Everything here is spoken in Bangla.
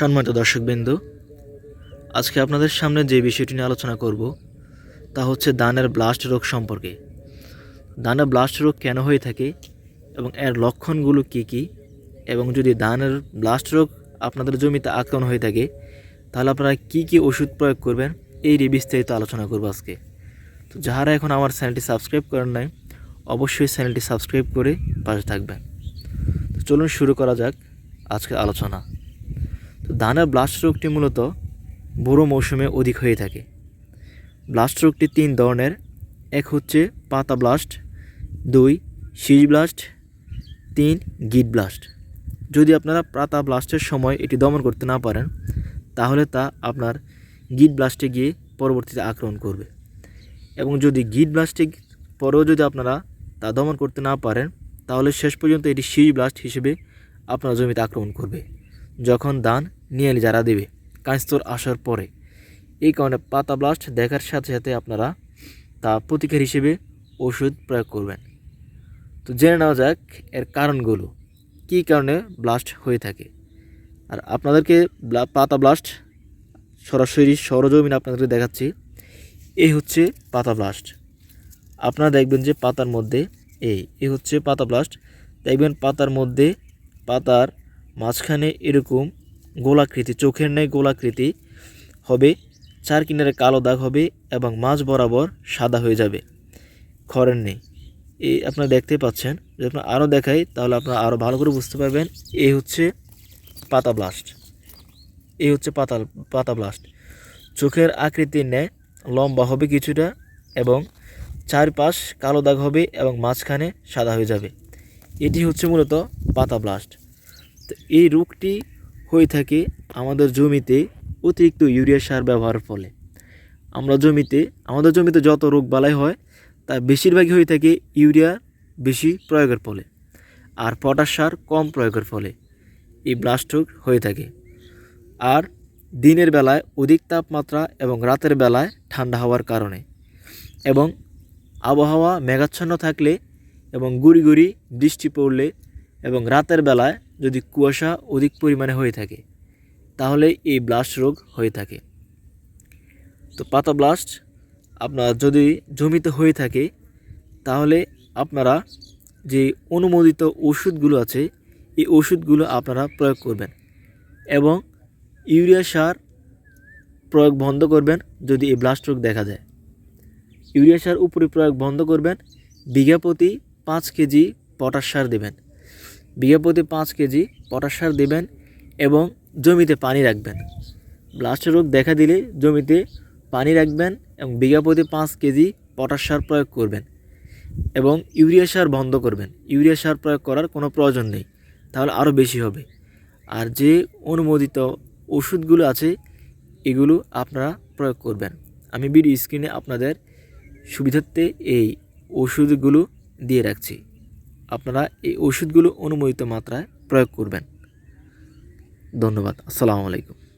সম্মানিত দর্শকবৃন্দ, আজকে আপনাদের সামনে যে বিষয়টি নিয়ে আলোচনা করব তা হচ্ছে দানের ব্লাস্ট রোগ সম্পর্কে। দানের ব্লাস্ট রোগ কেন হয়ে থাকে এবং এর লক্ষণগুলো কি কি? এবং যদি দানের ব্লাস্ট রোগ আপনাদের জমিতে আক্রমণ হয়ে থাকে, তাহলে আপনারা কি কি ওষুধ প্রয়োগ করবেন? এই নিয়ে বিস্তারিত আলোচনা করব আজকে। তো যাহারা এখন আমার চ্যানেলটি সাবস্ক্রাইব করেন নাই, অবশ্যই চ্যানেলটি সাবস্ক্রাইব করে পাশে থাকবেন। তো চলুন শুরু করা যাক আজকের আলোচনা। তো ধানের ব্লাস্ট রোগটি মূলত বুড়ো মৌসুমে অধিক হয়ে থাকে। ব্লাস্ট রোগটি তিন ধরনের, এক হচ্ছে পাতা ব্লাস্ট দুই শীষ ব্লাস্ট তিন গিট ব্লাস্ট যদি আপনারা পাতা ব্লাস্টের সময় এটি দমন করতে না পারেন, তাহলে তা আপনার গিট ব্লাস্টে গিয়ে পরবর্তীতে আক্রমণ করবে। এবং যদি গিট ব্লাস্টে পরেও যদি আপনারা তা দমন করতে না পারেন, তাহলে শেষ পর্যন্ত এটি শীষ ব্লাস্ট হিসেবে আপনার জমিতে আক্রমণ করবে। যখন ধান নিয়ালি যারা দেবে। কাঁচতর আসার পরে। এই কারণে পাতা ব্লাস্ট দেখার সাথে সাথে আপনারা তা প্রতিকার হিসেবে ওষুধ প্রয়োগ করবেন। তো জেনে নেওয়া যাক এর কারণগুলো। কী কারণে ব্লাস্ট হয়ে থাকে? আর আপনাদেরকে পাতা ব্লাস্ট সরাসরি সরজমিন আপনাদেরকে দেখাচ্ছি। এই হচ্ছে পাতা ব্লাস্ট আপনারা দেখবেন যে পাতার মধ্যে এই এই হচ্ছে পাতা ব্লাস্ট দেখবেন পাতার মধ্যে পাতার মাঝখানে এরকম গোলাকৃতি, চোখের ন্যায় গোলাকৃতি হবে, চার কিনারে কালো দাগ হবে এবং মাঝ বরাবর সাদা হয়ে যাবে। খড়ের নেই এই আপনারা দেখতে পাচ্ছেন, যদি আপনার আরও দেখাই, তাহলে আপনারা আরও ভালো করে বুঝতে পারবেন, এই হচ্ছে পাতা ব্লাস্ট এই হচ্ছে পাতা পাতা ব্লাস্ট চোখের আকৃতির ন্যায় লম্বা হবে কিছুটা এবং চারপাশ কালো দাগ হবে এবং মাঝখানে সাদা হয়ে যাবে। এটি হচ্ছে মূলত পাতা ব্লাস্ট তো এই রোগটি হয়ে থাকে আমাদের জমিতে অতিরিক্ত ইউরিয়া সার ব্যবহারের ফলে। আমরা জমিতে, আমাদের জমিতে যত রোগ বালাই হয়, তা বেশিরভাগই হয়ে থাকে ইউরিয়া বেশি প্রয়োগের ফলে আর পটাশ সার কম প্রয়োগের ফলে। এই ব্লাস্ট রোগ হয়ে থাকে। আর দিনের বেলায় অধিক তাপমাত্রা এবং রাতের বেলায় ঠান্ডা হওয়ার কারণে। এবং আবহাওয়া মেঘাচ্ছন্ন থাকলে এবং গুড়ি গুড়ি বৃষ্টি পড়লে এবং রাতের বেলায় যদি কুয়াশা অধিক পরিমাণে হয়ে থাকে, তাহলে এই ব্লাস্ট রোগ হয়ে থাকে। তো পাতা ব্লাস্ট আপনার যদি জমিতে হয়ে থাকে, তাহলে আপনারা যে অনুমোদিত ওষুধগুলো আছে, এই ওষুধগুলো আপনারা প্রয়োগ করবেন এবং ইউরিয়া সার প্রয়োগ বন্ধ করবেন যদি এই ব্লাস্ট রোগ দেখা যায়। ইউরিয়া সার উপরে প্রয়োগ বন্ধ করবেন বিঘা প্রতি পাঁচ কেজি পটাশ সার দেবেন। বিঘা প্রতি পাঁচ কেজি পটাশ সার দেবেন এবং জমিতে পানি রাখবেন। ব্লাস্ট রোগ দেখা দিলে জমিতে পানি রাখবেন এবং বিঘা প্রতি পাঁচ কেজি পটাশ সার প্রয়োগ করবেন এবং ইউরিয়া সার বন্ধ করবেন। ইউরিয়া সার প্রয়োগ করার কোনো প্রয়োজন নেই, তাহলে আরও বেশি হবে। আর যে অনুমোদিত ওষুধগুলো আছে, এগুলো আপনারা প্রয়োগ করবেন। আমি ভিডিও স্ক্রিনে আপনাদের সুবিধার্থে এই ওষুধগুলো দিয়ে রাখছি। আপনারা এই ওষুধগুলো অনুমোদিত মাত্রায় প্রয়োগ করবেন। ধন্যবাদ। আসসালামু আলাইকুম।